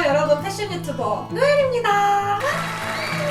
여러분 패션 유튜버 노엘입니다.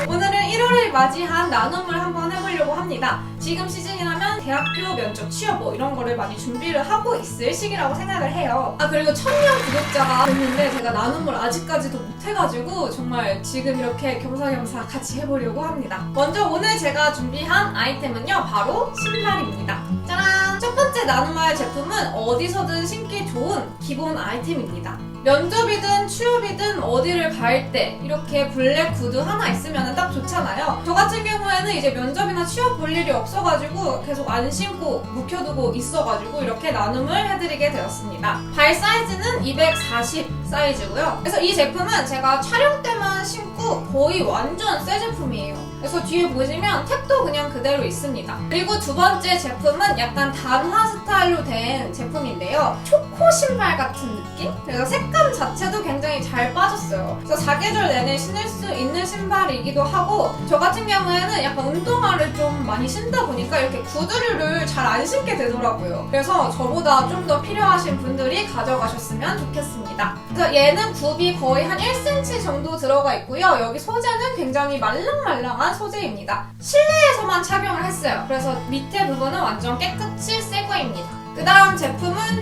오늘은 1월을 맞이한 나눔을 한번 해보려고 합니다. 지금 시즌이라면 대학교 면접 취업 뭐 이런 거를 많이 준비를 하고 있을 시기라고 생각을 해요. 아 그리고 천명 구독자가 됐는데 제가 나눔을 아직까지도 못해가지고 정말 지금 이렇게 겸사겸사 같이 해보려고 합니다. 먼저 오늘 제가 준비한 아이템은요 바로 신발입니다. 짜란! 첫 번째 나눔할 제품은 어디서든 신기 좋은 기본 아이템입니다 면접이든 취업이든 어디를 갈 때 이렇게 블랙 구두 하나 있으면 딱 좋잖아요. 저 같은 경우에는 이제 면접이나 취업 볼 일이 없어가지고 계속 안 신고 묵혀두고 있어가지고 이렇게 나눔을 해드리게 되었습니다. 발 사이즈는 240 사이즈고요. 그래서 이 제품은 제가 촬영 때만 신고 거의 완전 새 제품이에요. 그래서 뒤에 보시면 탭도 그냥 그대로 있습니다. 그리고 두 번째 제품은 약간 단화 스타일로 된 제품인데요. 초코 신발 같은 느낌? 그래서 색감 자체도 굉장히 잘 빠졌어요. 그래서 사계절 내내 신을 수 있는 신발이기도 하고 저 같은 경우에는 약간 운동화를 좀 많이 신다 보니까 이렇게 구두류를 잘 안 신게 되더라고요. 그래서 저보다 좀 더 필요하신 분들이 가져가셨으면 좋겠습니다. 그래서 얘는 굽이 거의 한 1cm 정도 들어가 있고요. 여기 소재는 굉장히 말랑말랑한 소재입니다. 실내에서만 착용을 했어요. 그래서 밑에 부분은 완전 깨끗이 새 거입니다. 그 다음 제품은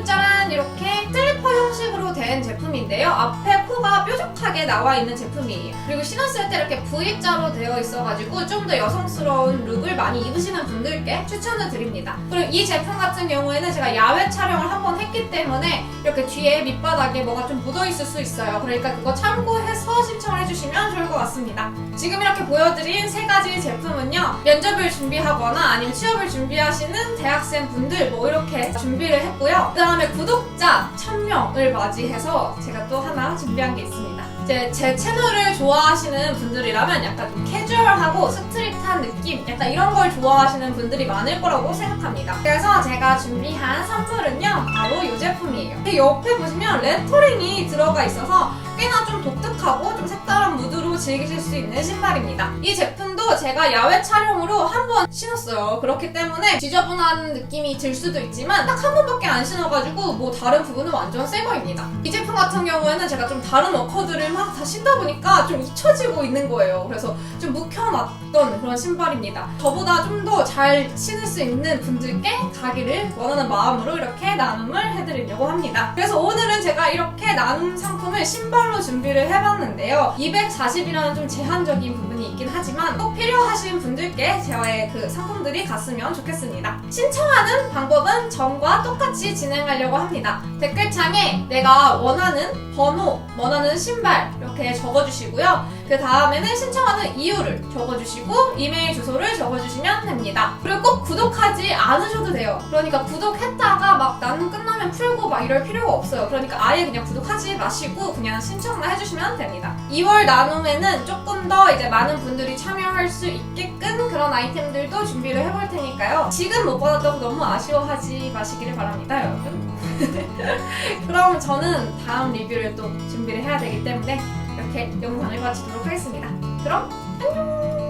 제품인데요. 앞에 코가 뾰족하게 나와 있는 제품이에요. 그리고 신었을 때 이렇게 V자로 되어 있어가지고 좀 더 여성스러운 룩을 많이 입으시는 분들께 추천을 드립니다. 그리고 이 제품 같은 경우에는 제가 야외 촬영을 한번 했기 때문에 이렇게 뒤에 밑바닥에 뭐가 좀 묻어 있을 수 있어요. 그러니까 그거 참고해서 신청을 해주시면 같습니다. 지금 이렇게 보여드린 세 가지 제품은요. 면접을 준비하거나 아니면 취업을 준비하시는 대학생 분들 뭐 이렇게 준비를 했고요. 그 다음에 구독자 1000명을 맞이해서 제가 또 하나 준비한 게 있습니다. 이제 제 채널을 좋아하시는 분들이라면 약간 좀 캐주얼하고 스트릿한 느낌, 약간 이런 걸 좋아하시는 분들이 많을 거라고 생각합니다. 그래서 제가 준비한 선물은요, 바로 이 제품이에요. 이 옆에 보시면 레터링이 들어가 있어서 꽤나 좀 독특하고 좀 색다른 무드로 즐기실 수 있는 신발입니다. 이 제품도 제가 야외 촬영으로 한 번 신었어요. 그렇기 때문에 지저분한 느낌이 들 수도 있지만 딱 한 번밖에 안 신어가지고 뭐 다른 부분은 완전 새 거입니다. 이 제품 같은 경우에는 제가 좀 다른 워커들을 막 다 신다 보니까 좀 잊혀지고 있는 거예요. 그래서 좀 묵혀놨던 그런 신발입니다. 저보다 좀 더 잘 신을 수 있는 분들께 가기를 원하는 마음으로 이렇게 나눔을 해드리려고 합니다. 그래서 오늘은 제가 이렇게 나눔 상품을 신발 로 준비를 해봤는데요. 240이라는 좀 제한적인 부분이 있긴 하지만 꼭 필요하신 분들께 저의 그 상품들이 갔으면 좋겠습니다. 신청하는 방법은 전과 똑같이 진행하려고 합니다. 댓글창에 내가 원하는 번호, 원하는 신발 이렇게 적어주시고요. 그 다음에는 신청하는 이유를 적어주시고 이메일 주소를 적어주시면 됩니다. 그리고 꼭 구독하지 않으셔도 돼요. 그러니까 구독했다가 막 나는 끝나면 풀고 막 이럴 필요가 없어요. 그러니까 아예 그냥 구독하지 마시고 그냥 신청만 해주시면 됩니다. 2월 나눔에는 조금 더 이제 많은 분들이 참여할 수 있게끔 그런 아이템들도 준비를 해볼 테니까요. 지금 못 받았다고 너무 아쉬워하지 마시기를 바랍니다, 여러분. 그럼 저는 다음 리뷰를 또 준비를 해야 되기 때문에 이렇게 영상을 마치도록 하겠습니다. 그럼 안녕!